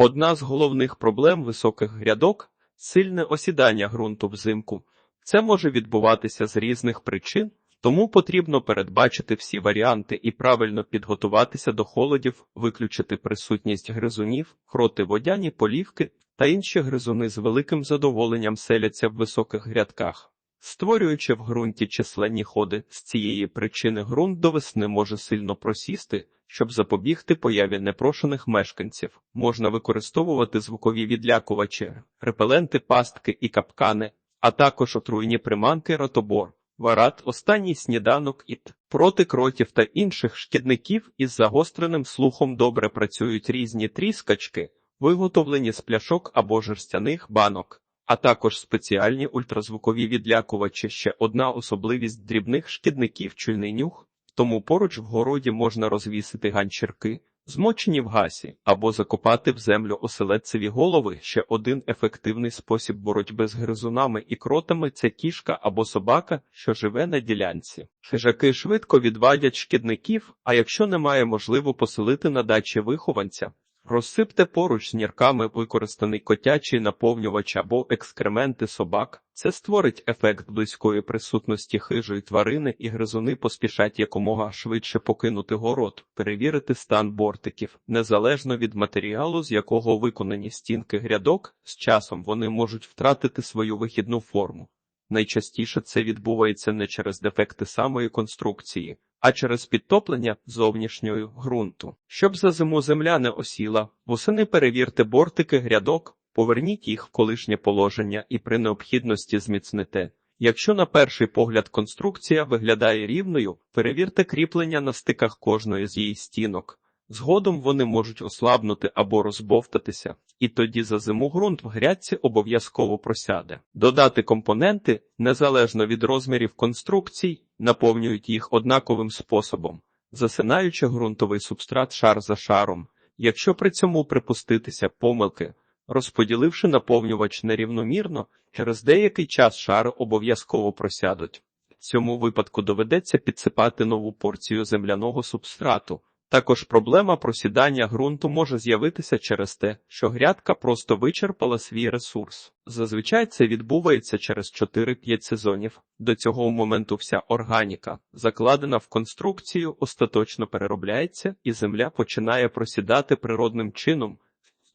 Одна з головних проблем високих грядок сильне осідання ґрунту взимку. Це може відбуватися з різних причин, тому потрібно передбачити всі варіанти і правильно підготуватися до холодів, виключити присутність гризунів, водяні полівки та інші гризуни з великим задоволенням селяться в високих грядках. Створюючи в ґрунті численні ходи, з цієї причини ґрунт до весни може сильно просісти. Щоб запобігти появі непрошених мешканців, можна використовувати звукові відлякувачі, репеленти, пастки і капкани, а також отруйні приманки ротобор, варат, останній сніданок і проти кротів та інших шкідників із загостреним слухом добре працюють різні тріскачки, виготовлені з пляшок або жерстяних банок. А також спеціальні ультразвукові відлякувачі ще одна особливість дрібних шкідників чуйний нюх, тому поруч в городі можна розвісити ганчірки, змочені в гасі, або закопати в землю оселедцеві голови. Ще один ефективний спосіб боротьби з гризунами і кротами це кішка або собака, що живе на ділянці. Хижаки швидко відвадять шкідників, а якщо немає можливо поселити на дачі вихованця, Розсипте поруч з нірками використаний котячий наповнювач або екскременти собак. Це створить ефект близької присутності хижої тварини, і гризуни поспішать якомога швидше покинути город, перевірити стан бортиків, незалежно від матеріалу, з якого виконані стінки грядок, з часом вони можуть втратити свою вихідну форму. Найчастіше це відбувається не через дефекти самої конструкції, а через підтоплення зовнішньої ґрунту. Щоб за зиму земля не осіла, восени перевірте бортики грядок, поверніть їх в колишнє положення і при необхідності зміцните. Якщо на перший погляд конструкція виглядає рівною, перевірте кріплення на стиках кожної з її стінок. Згодом вони можуть ослабнути або розбовтатися, і тоді за зиму ґрунт в грядці обов'язково просяде. Додати компоненти, незалежно від розмірів конструкцій, наповнюють їх однаковим способом, засинаючи ґрунтовий субстрат шар за шаром. Якщо при цьому припуститися помилки, розподіливши наповнювач нерівномірно, через деякий час шари обов'язково просядуть. В цьому випадку доведеться підсипати нову порцію земляного субстрату. Також проблема просідання ґрунту може з'явитися через те, що грядка просто вичерпала свій ресурс. Зазвичай це відбувається через 4-5 сезонів. До цього моменту вся органіка, закладена в конструкцію, остаточно переробляється, і земля починає просідати природним чином.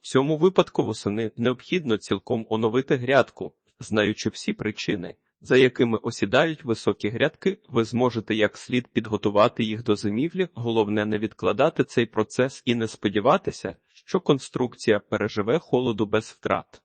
В цьому випадку восени необхідно цілком оновити грядку, знаючи всі причини за якими осідають високі грядки, ви зможете як слід підготувати їх до зимівлі. Головне не відкладати цей процес і не сподіватися, що конструкція переживе холоду без втрат.